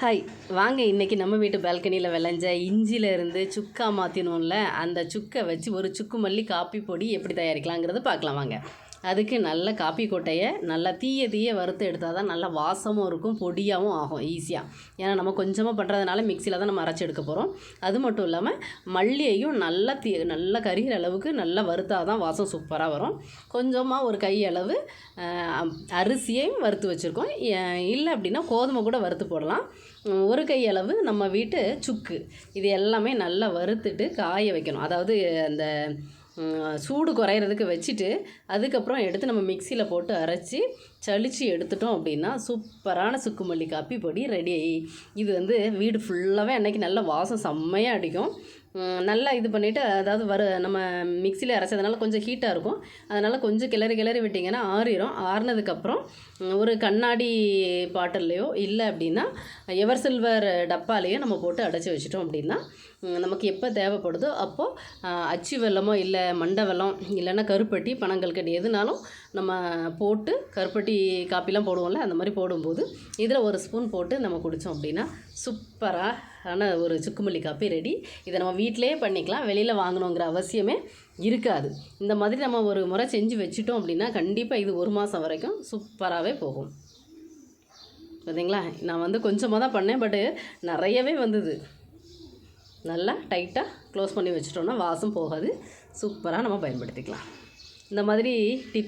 Hi. வாங்க இன்றைக்கி நம்ம வீட்டு பால்கனியில் விளைஞ்ச இஞ்சில இருந்து சுக்கா மாற்றினோம்ல அந்த சுக்கை வச்சு ஒரு சுக்கு மல்லி காப்பி பொடி எப்படி தயாரிக்கலாங்கிறத பார்க்கலாம் வாங்க. அதுக்கு நல்ல காப்பி கொட்டையை நல்லா தீய தீய வறுத்து எடுத்தால் தான் நல்லா வாசமும் இருக்கும் பொடியாகவும் ஆகும் ஈஸியாக ஏன்னா நம்ம கொஞ்சமாக பண்ணுறதுனால மிக்சியில் தான் நம்ம அரைச்சி எடுக்க போகிறோம் அது மட்டும் இல்லாமல் மல்லியையும் நல்லா தீ நல்லா கரிகிற அளவுக்கு நல்லா வறுத்தால் தான் வாசம் சூப்பராக வரும். கொஞ்சமாக ஒரு கை அளவு அரிசியையும் வறுத்து வச்சுருக்கோம். இல்லை அப்படின்னா கோதுமை கூட வறுத்து போடலாம். ஒரு கை அளவு நம்ம வீட்டு சுக்கு. இது எல்லாமே நல்லா வறுத்துட்டு காய வைக்கணும். அதாவது அந்த சூடு குறையிறதுக்கு வச்சுட்டு அதுக்கப்புறம் எடுத்து நம்ம மிக்சியில் போட்டு அரைச்சி சளிச்சு எடுத்துட்டோம் அப்படின்னா சூப்பரான சுக்கு மல்லி காப்பி பொடி ரெடி இது வந்து வீடு ஃபுல்லாகவே அன்னைக்கு நல்ல வாசம் செம்மையாக அடிக்கும். நல்லா இது பண்ணிவிட்டு அதாவது வறு நம்ம மிக்சியில் அரைச்சதுனால கொஞ்சம் ஹீட்டாக இருக்கும். அதனால் கொஞ்சம் கிளறி கிளறி விட்டிங்கன்னா ஆறிடும் ஆறினதுக்கப்புறம் ஒரு கண்ணாடி பாட்டில்லையோ இல்லை அப்படின்னா எவர் சில்வர் டப்பாலேயோ நம்ம போட்டு அடைச்சி வச்சிட்டோம் அப்படின்னா நமக்கு எப்போ தேவைப்படுதோ அப்போது அச்சு வெள்ளமோ இல்லை மண்டை வெல்லம் இல்லைன்னா கருப்பட்டி பனங்கல்கண்டு எதுனாலும் நம்ம போட்டு கருப்பட்டி காப்பிலாம் போடுவோம்ல அந்த மாதிரி போடும்போது இதில் ஒரு ஸ்பூன் போட்டு நம்ம குடித்தோம் அப்படின்னா சூப்பராக அழகான ஒரு சுக்குமல்லி காப்பி ரெடி இதை நம்ம வீட்டிலேயே பண்ணிக்கலாம். வெளியில் வாங்கணுங்கிற அவசியமே இருக்காது. இந்த மாதிரி நம்ம ஒரு முறை செஞ்சு வச்சுட்டோம் அப்படின்னா கண்டிப்பாக இது ஒரு மாதம் வரைக்கும் சூப்பராகவே போகும். பார்த்தீங்களா நான் வந்து கொஞ்சமாக தான் பண்ணேன் பட்டு நிறையவே வந்தது. நல்லா டைட்டாக க்ளோஸ் பண்ணி வச்சுட்டோன்னா வாசம் போகாது. சூப்பராக நம்ம பயன்படுத்திக்கலாம். இந்த மாதிரி டிப்